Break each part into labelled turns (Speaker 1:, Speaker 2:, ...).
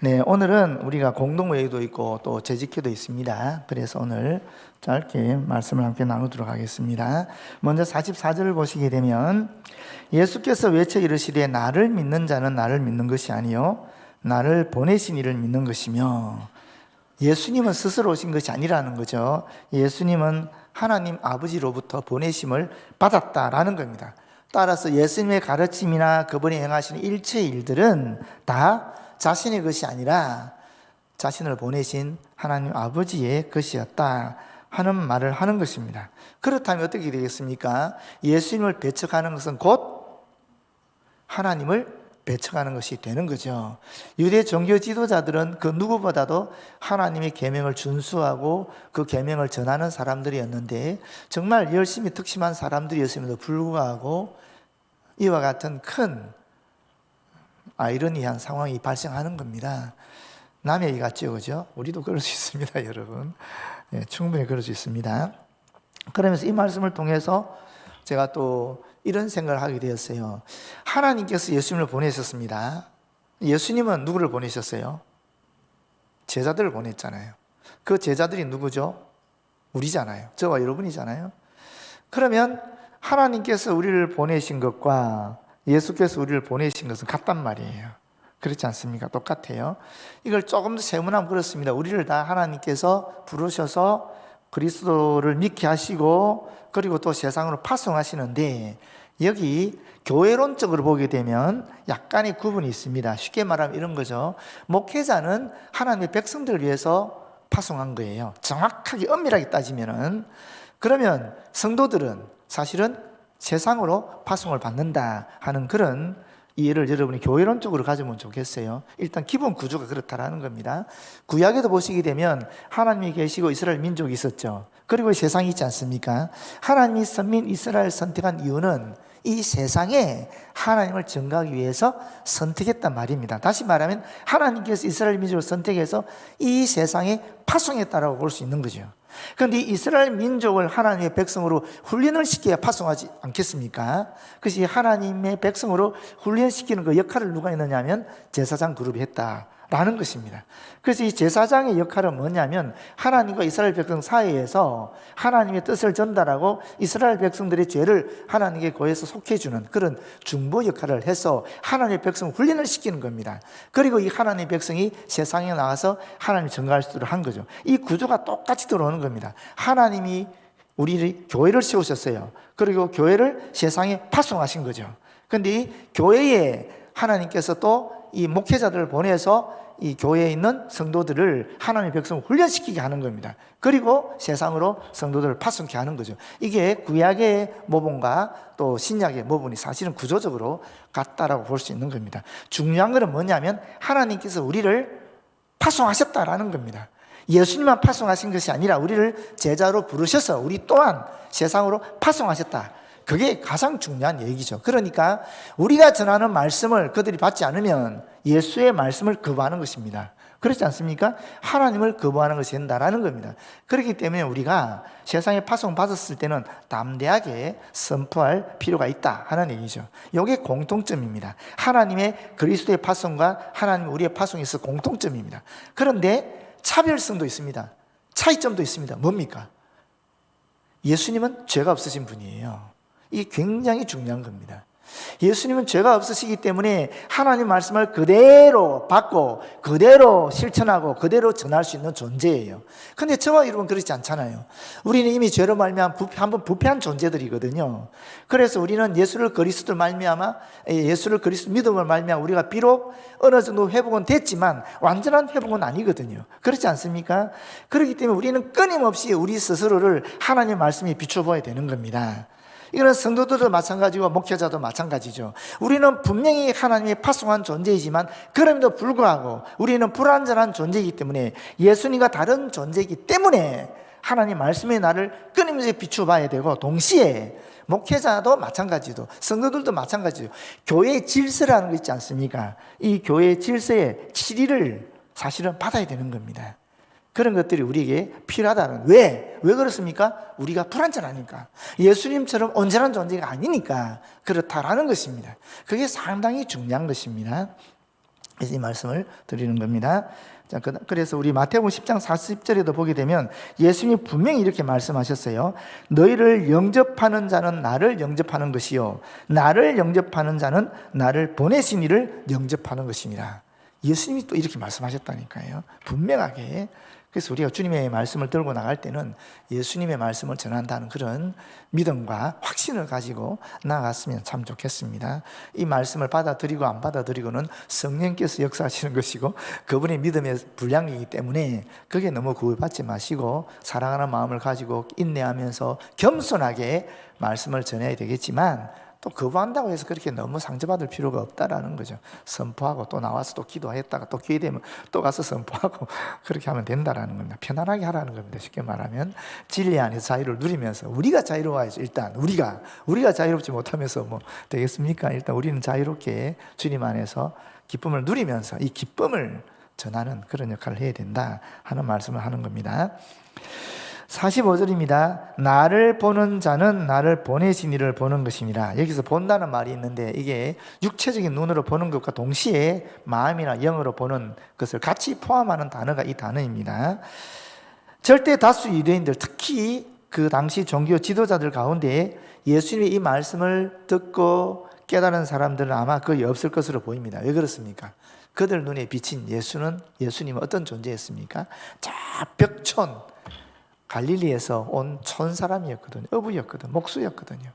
Speaker 1: 네, 오늘은 우리가 공동회의도 있고 또 재직회도 있습니다. 그래서 오늘 짧게 말씀을 함께 나누도록 하겠습니다. 먼저 44절을 보시게 되면 예수께서 외쳐 이르시되 나를 믿는 자는 나를 믿는 것이 아니요 나를 보내신 이를 믿는 것이며 예수님은 스스로 오신 것이 아니라는 거죠. 예수님은 하나님 아버지로부터 보내심을 받았다라는 겁니다. 따라서 예수님의 가르침이나 그분이 행하시는 일체의 일들은 다 자신의 것이 아니라 자신을 보내신 하나님 아버지의 것이었다 하는 말을 하는 것입니다. 그렇다면 어떻게 되겠습니까? 예수님을 배척하는 것은 곧 하나님을 배척하는 것이 되는 거죠. 유대 종교 지도자들은 그 누구보다도 하나님의 계명을 준수하고 그 계명을 전하는 사람들이었는데 정말 열심히 특심한 사람들이었음에도 불구하고 이와 같은 큰 아이러니한 상황이 발생하는 겁니다. 남의 이 같죠, 그죠? 우리도 그럴 수 있습니다, 여러분. 네, 충분히 그럴 수 있습니다. 그러면서 이 말씀을 통해서 제가 또 이런 생각을 하게 되었어요. 하나님께서 예수님을 보내셨습니다. 예수님은 누구를 보내셨어요? 제자들을 보냈잖아요. 그 제자들이 누구죠? 우리잖아요. 저와 여러분이잖아요. 그러면 하나님께서 우리를 보내신 것과 예수께서 우리를 보내신 것은 같단 말이에요. 그렇지 않습니까? 똑같아요. 이걸 조금 더 세문하면 그렇습니다. 우리를 다 하나님께서 부르셔서 그리스도를 믿게 하시고 그리고 또 세상으로 파송하시는데 여기 교회론적으로 보게 되면 약간의 구분이 있습니다. 쉽게 말하면 이런 거죠. 목회자는 하나님의 백성들을 위해서 파송한 거예요. 정확하게 엄밀하게 따지면은 그러면 성도들은 사실은 세상으로 파송을 받는다 하는 그런 이해를 여러분이 교회론적으로 가지면 좋겠어요. 일단 기본 구조가 그렇다라는 겁니다. 구약에도 보시게 되면 하나님이 계시고 이스라엘 민족이 있었죠. 그리고 세상이 있지 않습니까? 하나님이 선민 이스라엘 선택한 이유는 이 세상에 하나님을 증가하기 위해서 선택했단 말입니다. 다시 말하면 하나님께서 이스라엘 민족을 선택해서 이 세상에 파송했다라고 볼 수 있는 거죠. 그런데 이스라엘 민족을 하나님의 백성으로 훈련을 시켜야 파송하지 않겠습니까? 그것이 하나님의 백성으로 훈련시키는 그 역할을 누가 했느냐 하면 제사장 그룹이 했다. 라는 것입니다. 그래서 이 제사장의 역할은 뭐냐면 하나님과 이스라엘 백성 사이에서 하나님의 뜻을 전달하고 이스라엘 백성들의 죄를 하나님께 고해서 속해주는 그런 중보 역할을 해서 하나님의 백성 훈련을 시키는 겁니다. 그리고 이 하나님의 백성이 세상에 나와서 하나님을 증거할 수 있도록 한 거죠. 이 구조가 똑같이 들어오는 겁니다. 하나님이 우리 교회를 세우셨어요. 그리고 교회를 세상에 파송하신 거죠. 근데 이 교회에 하나님께서 또 이 목회자들을 보내서 이 교회에 있는 성도들을 하나님의 백성을 훈련시키게 하는 겁니다. 그리고 세상으로 성도들을 파송케 하는 거죠. 이게 구약의 모본과 또 신약의 모본이 사실은 구조적으로 같다라고 볼 수 있는 겁니다. 중요한 것은 뭐냐면 하나님께서 우리를 파송하셨다라는 겁니다. 예수님만 파송하신 것이 아니라 우리를 제자로 부르셔서 우리 또한 세상으로 파송하셨다. 그게 가장 중요한 얘기죠. 그러니까 우리가 전하는 말씀을 그들이 받지 않으면 예수의 말씀을 거부하는 것입니다. 그렇지 않습니까? 하나님을 거부하는 것이 된다라는 겁니다. 그렇기 때문에 우리가 세상에 파송 받았을 때는 담대하게 선포할 필요가 있다 하는 얘기죠. 이게 공통점입니다. 하나님의 그리스도의 파송과 하나님 우리의 있어 공통점입니다. 그런데 차별성도 있습니다. 차이점도 있습니다. 뭡니까? 예수님은 죄가 없으신 분이에요. 이게 굉장히 중요한 겁니다. 예수님은 죄가 없으시기 때문에 하나님 말씀을 그대로 받고 그대로 실천하고 그대로 전할 수 있는 존재예요. 근데 저와 여러분 그렇지 않잖아요. 우리는 이미 죄로 말미암아 한번 부패한 존재들이거든요. 그래서 우리는 예수를 그리스도를 말미암아 예수를 그리스도 믿음을 말미암아 우리가 비록 어느 정도 회복은 됐지만 완전한 회복은 아니거든요. 그렇지 않습니까? 그렇기 때문에 우리는 끊임없이 우리 스스로를 하나님의 말씀에 비춰봐야 되는 겁니다. 이거는 성도들도 마찬가지고 목회자도 마찬가지죠. 우리는 분명히 하나님의 파송한 존재이지만 그럼에도 불구하고 우리는 불완전한 존재이기 때문에 예수님과 다른 존재이기 때문에 하나님 말씀의 나를 끊임없이 비춰봐야 되고 동시에 목회자도 마찬가지도 성도들도 마찬가지죠. 교회의 질서라는 거 있지 않습니까? 이 교회의 질서의 치리를 사실은 받아야 되는 겁니다. 그런 것들이 우리에게 필요하다는 왜? 왜 그렇습니까? 우리가 불완전하니까 예수님처럼 온전한 존재가 아니니까 그렇다라는 것입니다. 그게 상당히 중요한 것입니다. 이 말씀을 드리는 겁니다. 자, 그- 그래서 우리 마태복음 10장 40절에도 보게 되면 예수님이 분명히 이렇게 말씀하셨어요. 너희를 영접하는 자는 나를 영접하는 것이요. 나를 영접하는 자는 나를 보내신 이를 영접하는 것이니라. 예수님이 또 이렇게 말씀하셨다니까요. 분명하게. 그래서 우리가 주님의 말씀을 들고 나갈 때는 예수님의 말씀을 전한다는 그런 믿음과 확신을 가지고 나아갔으면 참 좋겠습니다. 이 말씀을 받아들이고 안 받아들이고는 성령께서 역사하시는 것이고 그분의 믿음의 분량이기 때문에 그게 너무 구애받지 마시고 사랑하는 마음을 가지고 인내하면서 겸손하게 말씀을 전해야 되겠지만 또 거부한다고 해서 그렇게 너무 상처받을 필요가 없다라는 거죠. 선포하고 또 나와서 또 기도했다가 또 기회 되면 또 가서 선포하고 그렇게 하면 된다라는 겁니다. 편안하게 하라는 겁니다. 쉽게 말하면 진리 안에서 자유를 누리면서 우리가 자유로워야죠. 일단 우리가 우리가 자유롭지 못하면서 뭐 되겠습니까? 일단 우리는 자유롭게 주님 안에서 기쁨을 누리면서 이 기쁨을 전하는 그런 역할을 해야 된다 하는 말씀을 하는 겁니다. 45절입니다. 나를 보는 자는 나를 보내신 이를 보는 것입니다. 여기서 본다는 말이 있는데 이게 육체적인 눈으로 보는 것과 동시에 마음이나 영으로 보는 것을 같이 포함하는 단어가 이 단어입니다. 절대 다수 유대인들 특히 그 당시 종교 지도자들 가운데 예수님의 이 말씀을 듣고 깨달은 사람들은 아마 거의 없을 것으로 보입니다. 왜 그렇습니까? 그들 눈에 비친 예수는 예수님은 어떤 존재였습니까? 자 벽촌 갈릴리에서 온 촌 사람이었거든요. 어부였거든, 목수였거든요.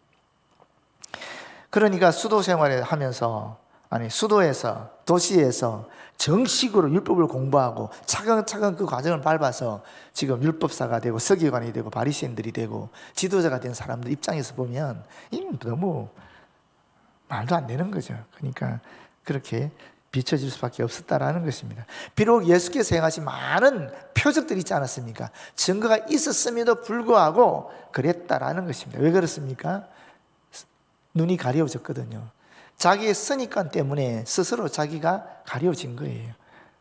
Speaker 1: 그러니까 수도 생활을 하면서 아니 수도에서 도시에서 정식으로 율법을 공부하고 차근차근 그 과정을 밟아서 지금 율법사가 되고 서기관이 되고 바리새인들이 되고 지도자가 된 사람들 입장에서 보면 이 너무 말도 안 되는 거죠. 그러니까 그렇게 비춰질 수밖에 없었다라는 것입니다. 비록 예수께서 행하신 많은 표적들이 있지 않았습니까? 증거가 있었음에도 불구하고 그랬다라는 것입니다. 왜 그렇습니까? 눈이 가려워졌거든요. 자기의 선입관 때문에 스스로 자기가 가려워진 거예요.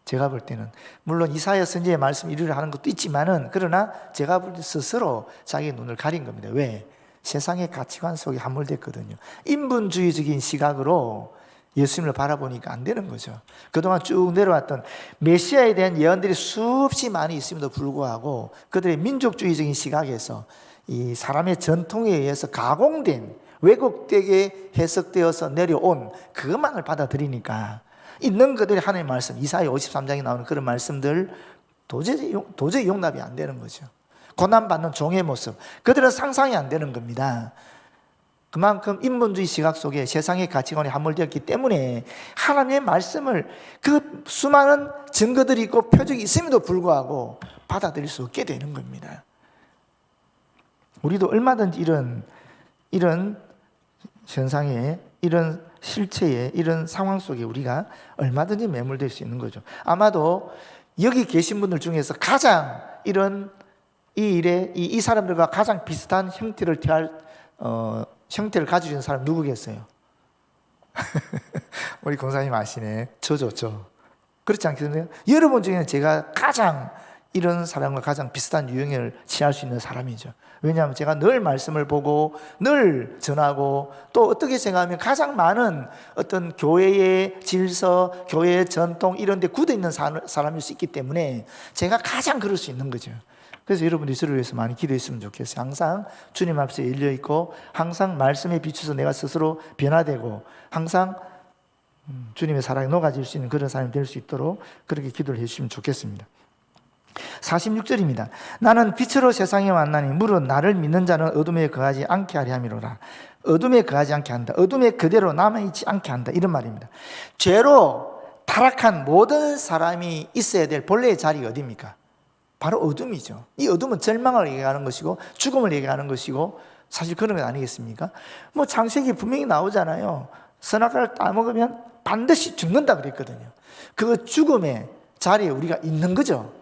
Speaker 1: 제가 볼 때는 물론 이사야 선지의 말씀 이루려 하는 것도 있지만은 그러나 제가 볼 때 스스로 자기의 눈을 가린 겁니다. 왜? 세상의 가치관 속에 함몰됐거든요. 인본주의적인 시각으로 예수님을 바라보니까 안 되는 거죠. 그동안 쭉 내려왔던 메시아에 대한 예언들이 수없이 많이 있음에도 불구하고 그들의 민족주의적인 시각에서 이 사람의 전통에 의해서 가공된 왜곡되게 해석되어서 내려온 그것만을 받아들이니까 있는 그들의 하나님의 말씀 이사야 53장에 나오는 그런 말씀들 도저히, 용- 도저히 용납이 안 되는 거죠. 고난받는 종의 모습 그들은 상상이 안 되는 겁니다. 그만큼 인본주의 시각 속에 세상의 가치관이 함몰되었기 때문에 하나님의 말씀을 그 수많은 증거들이 있고 표적이 있음에도 불구하고 받아들일 수 없게 되는 겁니다. 우리도 얼마든지 이런 이런 현상에 이런 실체에 이런 상황 속에 우리가 얼마든지 매몰될 수 있는 거죠. 아마도 여기 계신 분들 중에서 가장 이런 이 일에 이, 이 사람들과 가장 비슷한 형태를 대할 어, 형태를 가지고 있는 사람 누구겠어요? 우리 공사님 아시네. 저죠, 저. 그렇지 않겠어요? 여러분 중에는 제가 가장 이런 사람과 가장 비슷한 유형을 취할 수 있는 사람이죠. 왜냐하면 제가 늘 말씀을 보고 늘 전하고 또 어떻게 생각하면 가장 많은 어떤 교회의 질서, 교회의 전통 이런 데 굳어 있는 사- 사람일 수 있기 때문에 제가 가장 그럴 수 있는 거죠. 그래서 여러분들이 저를 위해서 많이 기도했으면 좋겠어요. 항상 주님 앞에 열려 있고 항상 말씀에 비추서 내가 스스로 변화되고 항상 음, 주님의 사랑에 녹아질 수 있는 그런 사람이 될 수 있도록 그렇게 기도를 해 주시면 좋겠습니다. 46절입니다. 나는 빛으로 세상에 왔나니 물은 나를 믿는 자는 어둠에 거하지 않게 하려 함이로라. 어둠에 거하지 않게 한다. 어둠에 그대로 남아 있지 않게 한다. 이런 말입니다. 죄로 타락한 모든 사람이 있어야 될 본래의 자리가 어디입니까? 바로 어둠이죠. 이 어둠은 절망을 얘기하는 것이고 죽음을 얘기하는 것이고 사실 그런 것 아니겠습니까? 뭐 창세기 분명히 나오잖아요. 선악과를 따먹으면 반드시 죽는다 그랬거든요. 그 죽음의 자리에 우리가 있는 거죠.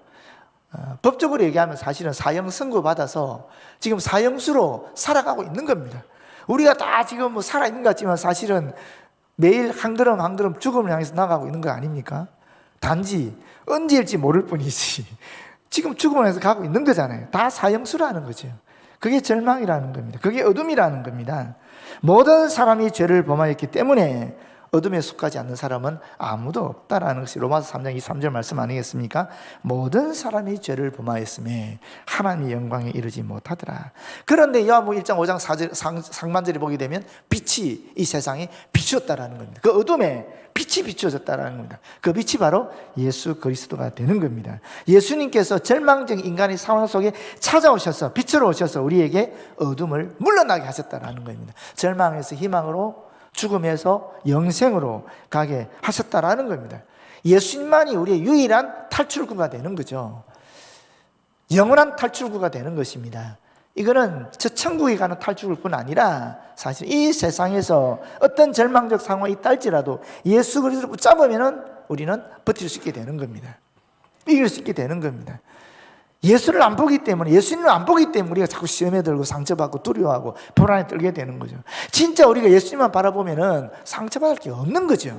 Speaker 1: 어, 법적으로 얘기하면 사실은 사형 선고 받아서 지금 사형수로 살아가고 있는 겁니다. 우리가 다 지금 뭐 살아 있는 것 같지만 사실은 매일 한 걸음 한 걸음 죽음을 향해서 나가고 있는 거 아닙니까? 단지 언제일지 모를 뿐이지. 지금 죽음을 향해서 가고 있는 거잖아요. 다 사형수라는 거죠. 그게 절망이라는 겁니다. 그게 어둠이라는 겁니다. 모든 사람이 죄를 범하였기 때문에 어둠에 속하지 않는 사람은 아무도 없다라는 것이 로마서 3장 23절 말씀 아니겠습니까? 모든 사람이 죄를 범하였음에 하나님의 영광에 이르지 못하더라. 그런데 요한복음 1장 5장 4절 상, 상반절에 보게 되면 빛이 이 세상에 비추었다라는 겁니다. 그 어둠에 빛이 비추어졌다라는 겁니다. 그 빛이 바로 예수 그리스도가 되는 겁니다. 예수님께서 절망적 인간의 상황 속에 찾아오셔서 빛으로 오셔서 우리에게 어둠을 물러나게 하셨다라는 겁니다. 절망에서 희망으로 죽음에서 영생으로 가게 하셨다라는 겁니다. 예수님만이 우리의 유일한 탈출구가 되는 거죠. 영원한 탈출구가 되는 것입니다. 이거는 저 천국에 가는 탈출뿐 아니라 사실 이 세상에서 어떤 절망적 상황이 있달지라도 예수 그리스도를 붙잡으면은 우리는 버틸 수 있게 되는 겁니다. 이길 수 있게 되는 겁니다. 예수를 안 보기 때문에 예수님을 안 보기 때문에 우리가 자꾸 시험에 들고 상처받고 두려워하고 불안에 떨게 되는 거죠. 진짜 우리가 예수님만 바라보면은 상처받을 게 없는 거죠.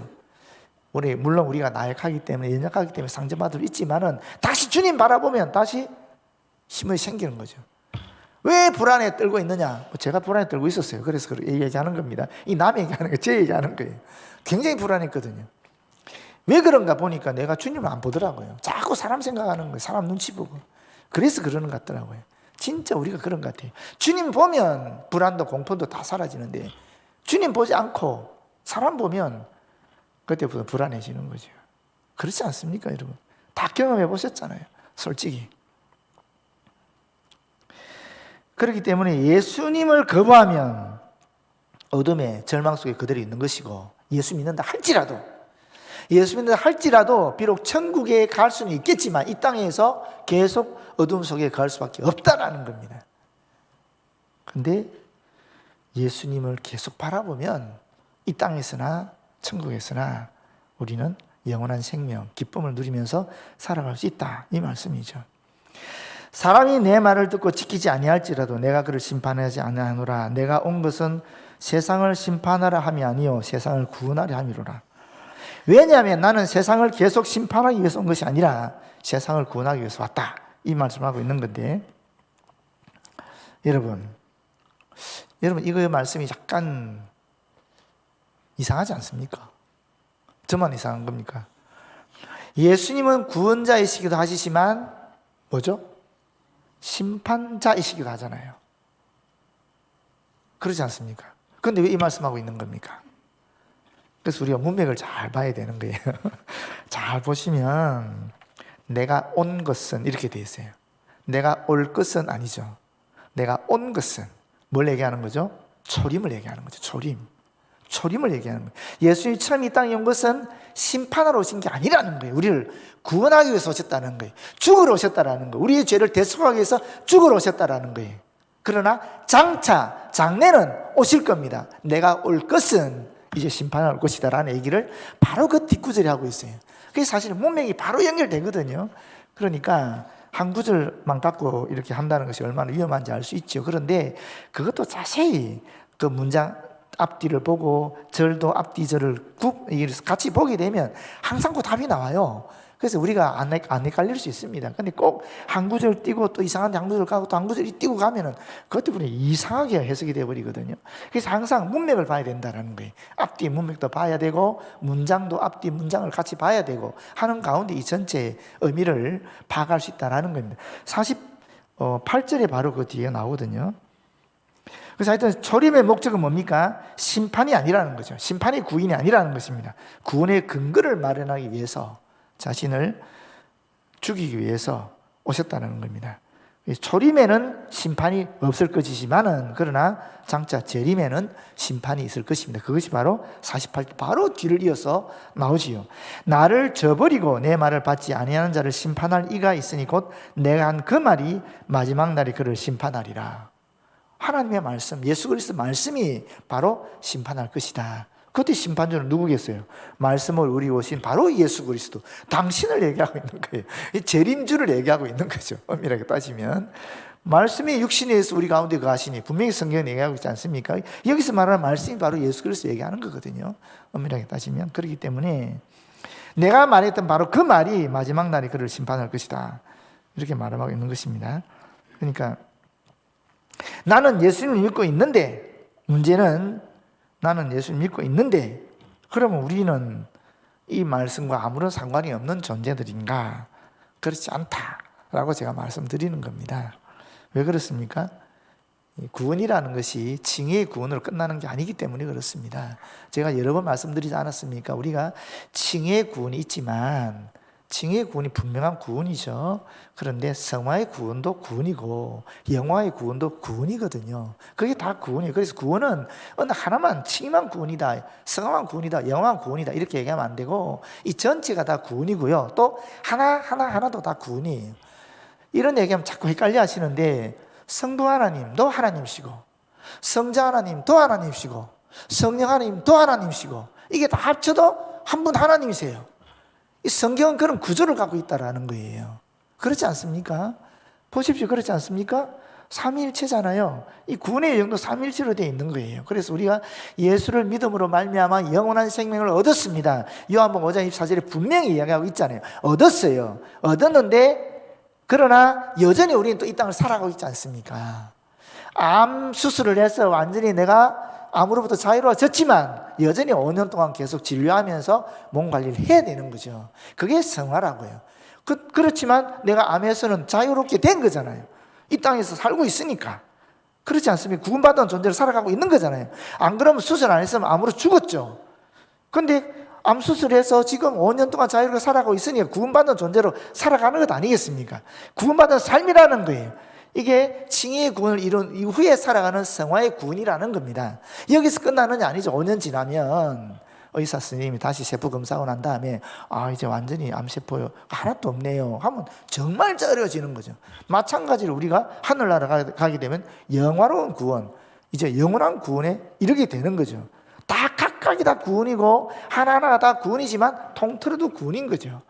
Speaker 1: 우리 물론 우리가 나약하기 때문에 연약하기 때문에 상처받을 있지만은 다시 주님 바라보면 다시 힘이 생기는 거죠. 왜 불안에 떨고 있느냐? 뭐 제가 불안에 떨고 있었어요. 그래서 그렇게 얘기하는 겁니다. 이남 얘기하는 거, 제 얘기하는 거예요. 굉장히 불안했거든요. 왜 그런가 보니까 내가 주님을 안 보더라고요. 자꾸 사람 생각하는 거예요. 사람 눈치 보고. 그래서 그러는 것 같더라고요. 진짜 우리가 그런 것 같아요. 주님 보면 불안도 공포도 다 사라지는데 주님 보지 않고 사람 보면 그때부터 불안해지는 거죠. 그렇지 않습니까, 여러분? 다 경험해 보셨잖아요. 솔직히. 그렇기 때문에 예수님을 거부하면 어둠의 절망 속에 그대로 있는 것이고 예수 믿는다 할지라도 예수 믿는다 할지라도 비록 천국에 갈 수는 있겠지만 이 땅에서 계속 어둠 속에 갈 수밖에 없다라는 겁니다. 근데 예수님을 계속 바라보면 이 땅에서나 천국에서나 우리는 영원한 생명, 기쁨을 누리면서 살아갈 수 있다. 이 말씀이죠. 사람이 내 말을 듣고 지키지 아니할지라도 내가 그를 심판하지 아니하노라. 내가 온 것은 세상을 심판하라 함이 아니요 세상을 구원하려 함이로라. 왜냐하면 나는 세상을 계속 심판하기 위해서 온 것이 아니라 세상을 구원하기 위해서 왔다. 이 말씀을 하고 있는 건데 여러분 여러분 이거 말씀이 약간 이상하지 않습니까? 저만 이상한 겁니까? 예수님은 구원자이시기도 하시지만 뭐죠? 심판자이시기도 하잖아요. 그러지 않습니까? 그런데 왜 이 말씀하고 있는 겁니까? 그래서 우리가 문맥을 잘 봐야 되는 거예요. 잘 보시면 내가 온 것은 이렇게 돼 있어요. 내가 올 것은 아니죠. 내가 온 것은 뭘 얘기하는 거죠? 초림을 얘기하는 거죠. 초림. 초림을 얘기하는 거예요. 예수님이 처음 이 땅에 온 것은 심판하러 오신 게 아니라는 거예요. 우리를 구원하기 위해서 오셨다는 거예요. 죽으러 오셨다라는 거예요. 우리의 죄를 대속하기 위해서 죽으러 오셨다라는 거예요. 그러나 장차, 장래는 오실 겁니다. 내가 올 것은 이제 심판할 것이다 라는 얘기를 바로 그 뒷구절에 하고 있어요. 그게 사실 문맥이 바로 연결되거든요. 그러니까 한 구절만 갖고 이렇게 한다는 것이 얼마나 위험한지 알 수 있죠. 그런데 그것도 자세히 그 문장 앞뒤를 보고 절도 앞뒤 절을 국 같이 보게 되면 항상 그 답이 나와요. 그래서 우리가 안, 안 헷갈릴 수 있습니다. 근데 꼭 한 구절 띄고 또 이상한 한 구절 가고 또 한 구절이 띄고 가면은 그것 때문에 이상하게 해석이 되어버리거든요. 그래서 항상 문맥을 봐야 된다는 거예요. 앞뒤 문맥도 봐야 되고 문장도 앞뒤 문장을 같이 봐야 되고 하는 가운데 이 전체의 의미를 파악할 수 있다는 겁니다. 48절에 바로 그 뒤에 나오거든요. 그래서 하여튼 초림의 목적은 뭡니까? 심판이 아니라는 거죠. 심판이 구인이 아니라는 것입니다. 구원의 근거를 마련하기 위해서 자신을 죽이기 위해서 오셨다는 겁니다. 초림에는 심판이 없을 것이지만은 그러나 장차 재림에는 심판이 있을 것입니다. 그것이 바로 48절 바로 뒤를 이어서 나오지요. 나를 저버리고 내 말을 받지 아니하는 자를 심판할 이가 있으니 곧 내가 한 그 말이 마지막 날에 그를 심판하리라. 하나님의 말씀, 예수 그리스도 말씀이 바로 심판할 것이다. 그때 심판자는 누구겠어요? 말씀을 우리 오신 바로 예수 그리스도. 당신을 얘기하고 있는 거예요. 재림주를 얘기하고 있는 거죠. 엄밀하게 따지면. 말씀이 육신에서 우리 가운데 가시니 분명히 성경에 얘기하고 있지 않습니까? 여기서 말하는 말씀이 바로 예수 그리스도 얘기하는 거거든요. 엄밀하게 따지면. 그렇기 때문에 내가 말했던 바로 그 말이 마지막 날에 그를 심판할 것이다. 이렇게 말하고 있는 것입니다. 그러니까 나는 예수님을 믿고 있는데 문제는 나는 예수를 믿고 있는데 그러면 우리는 이 말씀과 아무런 상관이 없는 존재들인가? 그렇지 않다라고 제가 말씀드리는 겁니다. 왜 그렇습니까? 이 구원이라는 것이 칭의의 구원으로 끝나는 게 아니기 때문에 그렇습니다. 제가 여러 번 말씀드리지 않았습니까? 우리가 칭의의 구원이 있지만 칭의의 구원이 분명한 구원이죠. 그런데 성화의 구원도 구원이고 영화의 구원도 구원이거든요. 그게 다 구원이에요. 그래서 구원은 어느 하나만 칭의만 구원이다, 성화만 구원이다, 영화만 구원이다 이렇게 얘기하면 안 되고 이 전체가 다 구원이고요. 또 하나 하나 하나도 다 구원이에요. 이런 얘기하면 자꾸 헷갈려 하시는데 성부 하나님도 하나님이시고 성자 하나님도 하나님이시고 성령 하나님도 하나님이시고 이게 다 합쳐도 한 분 하나님이세요. 이 성경은 그런 구조를 갖고 있다라는 거예요. 그렇지 않습니까? 보십시오. 그렇지 않습니까? 삼위일체잖아요. 이 구원의 영도 삼위일체로 되어 있는 거예요. 그래서 우리가 예수를 믿음으로 말미암아 영원한 생명을 얻었습니다. 요한복음 5장 24절에 분명히 이야기하고 있잖아요. 얻었어요. 얻었는데 그러나 여전히 우리는 또 이 땅을 살아가고 있지 않습니까? 암 수술을 해서 완전히 내가 암으로부터 자유로워졌지만 여전히 5년 동안 계속 진료하면서 몸 관리를 해야 되는 거죠. 그게 성화라고요. 그, 그렇지만 내가 암에서는 자유롭게 된 거잖아요. 이 땅에서 살고 있으니까. 그렇지 않습니까? 구원받은 존재로 살아가고 있는 거잖아요. 안 그러면 수술 안 했으면 암으로 죽었죠. 근데 암 수술해서 지금 5년 동안 자유롭게 살아가고 있으니까 구원받은 존재로 살아가는 것 아니겠습니까? 구원받은 삶이라는 거예요. 이게 칭의의 구원을 이룬 이후에 살아가는 성화의 구원이라는 겁니다. 여기서 끝나는 게 아니죠. 5년 지나면 의사 선생님이 다시 세포 검사하고 난 다음에 아 이제 완전히 암세포 하나도 없네요 하면 정말 어려워지는 거죠. 마찬가지로 우리가 하늘나라 가- 가게 되면 영화로운 구원, 이제 영원한 구원에 이르게 되는 거죠. 다 각각이 다 구원이고 하나하나가 다 구원이지만 통틀어도 구원인 거죠.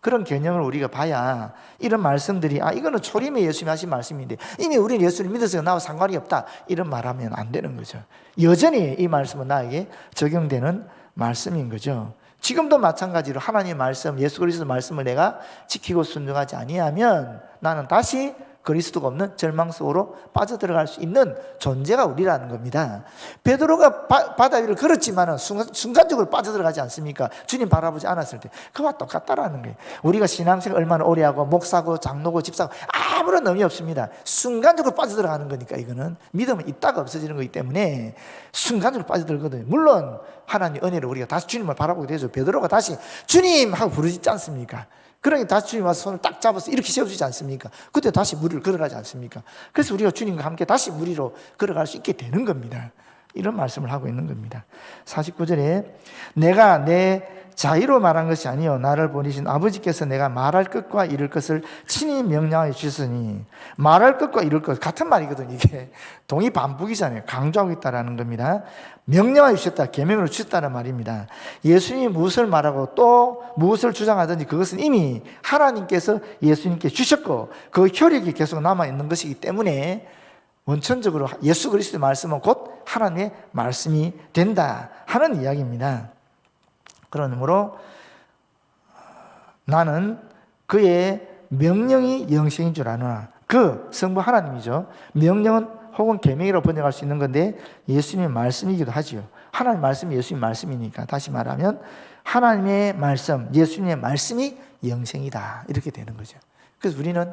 Speaker 1: 그런 개념을 우리가 봐야 이런 말씀들이 아 이거는 초림에 예수님이 하신 말씀인데 이미 우리는 예수를 믿어서 나와 상관이 없다 이런 말하면 안 되는 거죠. 여전히 이 말씀은 나에게 적용되는 말씀인 거죠. 지금도 마찬가지로 하나님의 말씀, 예수 그리스도 말씀을 내가 지키고 순종하지 아니하면 나는 다시 그리스도가 없는 절망 속으로 빠져들어갈 수 있는 존재가 우리라는 겁니다. 베드로가 바, 바다 위를 걸었지만은 순간, 순간 적으로 빠져들어가지 않습니까? 주님 바라보지 않았을 때 그와 똑같다라는 거예요. 우리가 신앙생 얼마나 오래 하고 목사고 장로고 집사고 아무런 의미 없습니다. 순간적으로 빠져들어가는 거니까 이거는 믿음은 있다가 없어지는 거기 때문에 순간적으로 빠져들거든요. 물론 하나님 은혜로 우리가 다시 주님을 바라보게 되죠. 베드로가 다시 주님 하고 부르지 않습니까? 그러니 다시 주님 와서 손을 딱 잡아서 이렇게 세워주지 않습니까? 그때 다시 무리를 걸어가지 않습니까? 그래서 우리가 주님과 함께 다시 무리로 걸어갈 수 있게 되는 겁니다. 이런 말씀을 하고 있는 겁니다. 49절에 내가 내 자의로 말한 것이 아니요 나를 보내신 아버지께서 내가 말할 것과 이룰 것을 친히 명령하여 주셨으니 말할 것과 이룰 것 같은 말이거든요. 이게 동의 반복이잖아요. 강조하고 있다라는 겁니다. 명령하여 주셨다. 계명으로 주셨다는 말입니다. 예수님이 무엇을 말하고 또 무엇을 주장하든지 그것은 이미 하나님께서 예수님께 주셨고 그 효력이 계속 남아 있는 것이기 때문에 원천적으로 예수 그리스도의 말씀은 곧 하나님의 말씀이 된다 하는 이야기입니다. 그러므로 나는 그의 명령이 영생인 줄 아노라. 그 성부 하나님이죠. 명령은 혹은 계명이라고 번역할 수 있는 건데 예수님의 말씀이기도 하지요. 하나님 말씀이 예수님 말씀이니까 다시 말하면 하나님의 말씀, 예수님의 말씀이 영생이다. 이렇게 되는 거죠. 그래서 우리는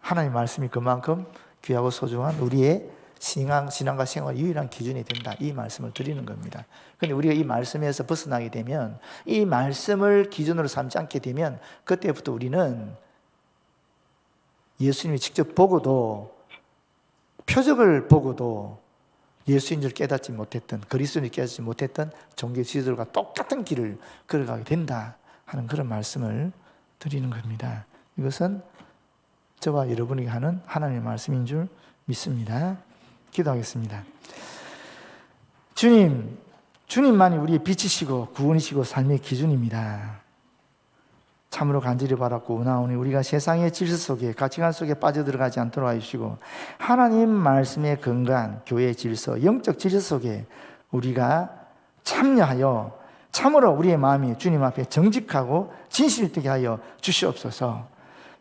Speaker 1: 하나님의 말씀이 그만큼 귀하고 소중한 우리의 신앙, 신앙과 생활 유일한 기준이 된다. 이 말씀을 드리는 겁니다. 근데 우리가 이 말씀에서 벗어나게 되면 이 말씀을 기준으로 삼지 않게 되면 그때부터 우리는 예수님이 직접 보고도 표적을 보고도 예수인 줄 깨닫지 못했던 그리스도인을 깨닫지 못했던 종교 지도들과 똑같은 길을 걸어가게 된다 하는 그런 말씀을 드리는 겁니다. 이것은 저와 여러분이 하는 하나님의 말씀인 줄 믿습니다. 기도하겠습니다. 주님, 주님만이 우리의 빛이시고 구원이시고 삶의 기준입니다. 참으로 간절히 바랐고 원하오니 우리가 세상의 질서 속에 가치관 속에 빠져들어가지 않도록 하시고 하나님 말씀에 근거한 교회의 질서, 영적 질서 속에 우리가 참여하여 참으로 우리의 마음이 주님 앞에 정직하고 진실되게 하여 주시옵소서.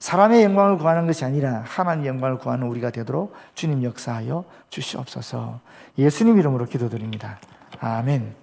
Speaker 1: 사람의 영광을 구하는 것이 아니라 하나님의 영광을 구하는 우리가 되도록 주님 역사하여 주시옵소서. 예수님 이름으로 기도드립니다. 아멘.